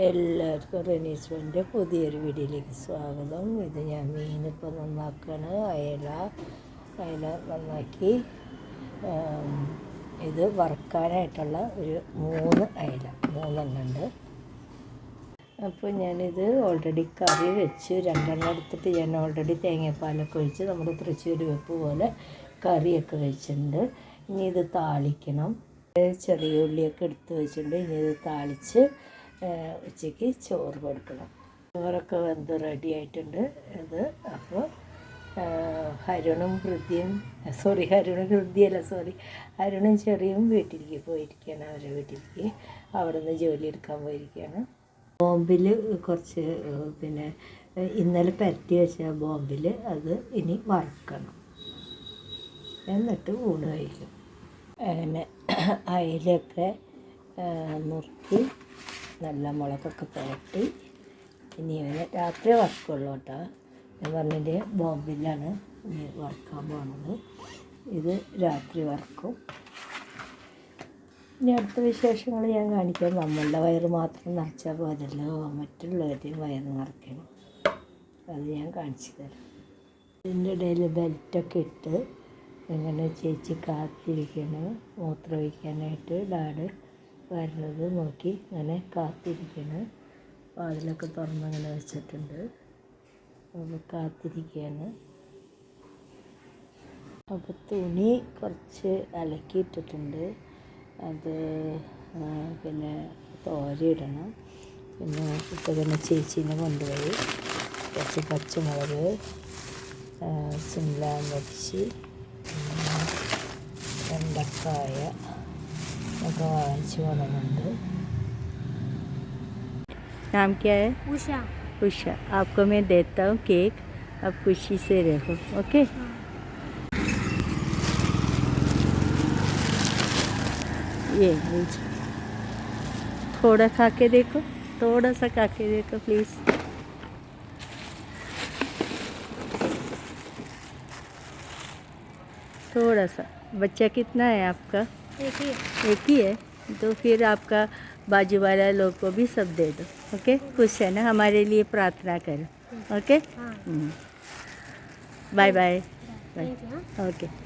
എല്ലാവർക്കും റെനീസ്മെന്റെ പുതിയൊരു വീഡിയോയിലേക്ക് സ്വാഗതം. ഇത് ഞാൻ മീനിപ്പോൾ നന്നാക്കുകയാണ് അയല അയല നന്നാക്കി. ഇത് വറുക്കാനായിട്ടുള്ള ഒരു മൂന്ന് അയല മൂന്നെണ്ണം ഉണ്ട്. അപ്പോൾ ഞാനിത് ഓൾറെഡി കറി വെച്ച് രണ്ടെണ്ണം എടുത്തിട്ട് ഞാൻ ഓൾറെഡി തേങ്ങാപ്പാലൊക്കെ ഒഴിച്ച് നമ്മുടെ തൃശ്ശൂർ വെപ്പ് പോലെ കറിയൊക്കെ വെച്ചിട്ടുണ്ട്. ഇനി ഇത് താളിക്കണം. ചെറിയ ഉള്ളിയൊക്കെ എടുത്ത് വെച്ചിട്ടുണ്ട്. ഇനി ഇത് താളിച്ച് ഉച്ചയ്ക്ക് ചോറ് കൊടുക്കണം. ചോറൊക്കെ വെന്ത് റെഡി ആയിട്ടുണ്ട്. അത് അപ്പോൾ ഹരുണും ഹൃദ്യയും സോറി ഹരുണും ഹൃദ്യല്ല സോറി ഹരുണും ചെറിയും വീട്ടിലേക്ക് പോയിരിക്കുകയാണ്. അവരുടെ വീട്ടിലേക്ക് അവിടെ നിന്ന് ജോലി എടുക്കാൻ പോയിരിക്കുകയാണ്. ബോംബിൽ കുറച്ച് പിന്നെ ഇന്നലെ പരത്തി വെച്ച ബോംബിൽ അത് ഇനി വറുക്കണം. എന്നിട്ട് ഊണ് കഴിക്കും. അങ്ങനെ അയിലൊക്കെ നുറുക്കി നല്ല മുളകൊക്കെ പുരട്ടി. ഇനി ഇവനെ രാത്രി വർക്കുള്ളൂ കേട്ടോ. ഞാൻ പറഞ്ഞിട്ട് ബോംബിലാണ് ഇനി വർക്കാൻ പോകുന്നത് ഇത് രാത്രി വർക്കും ഇനി അടുത്ത വിശേഷങ്ങൾ ഞാൻ കാണിക്കാം. നമ്മളുടെ വയറ് മാത്രം നിറച്ചാൽ പോരല്ലോ. മറ്റുള്ളവരുടെയും വയറ് നിറയ്ക്കണം. അത് ഞാൻ കാണിച്ചു തരാം. ഇതിന്റെ ഇടയിൽ ബെൽറ്റൊക്കെ ഇട്ട് ഇങ്ങനെ ചേച്ചി കാത്തിരിക്കണം മൂത്രം ഒഴിക്കാനായിട്ട് ഡാഡ് വരുന്നത് നോക്കി ഇങ്ങനെ കാത്തിരിക്കണം. വാതിലൊക്കെ തുറന്ന് ഇങ്ങനെ വെച്ചിട്ടുണ്ട്. അപ്പോൾ കാത്തിരിക്കുകയാണ് അപ്പോൾ തുണി കുറച്ച് അലക്കിയിട്ടിട്ടുണ്ട്. അത് പിന്നെ തോരയിടണം പിന്നെ ഇപ്പോൾ തന്നെ ചേച്ചീനെ കൊണ്ടുപോയി. കുറച്ച് പച്ചമുളക് സിംല മിർച്ചി വെണ്ടക്കായ ഒക്കെ വാങ്ങിച്ചു കൊണ്ടുവന്നുണ്ട് नाम क्या है उषा उषा आपको मैं देता हूँ केक आप खुशी से रहो ओके ये लीजिए थोड़ा खा के देखो थोड़ा सा खा के देखो प्लीज़ थोड़ा सा बच्चा कितना है आपका देखिए एक ही है? तो फिर आपका बाजू वाला लोग को भी सब दे दो ओके? खुश है ना? हमारे लिए प्रार्थना करो ओके? हाँ। Bye bye. बाय। है हाँ। ओके।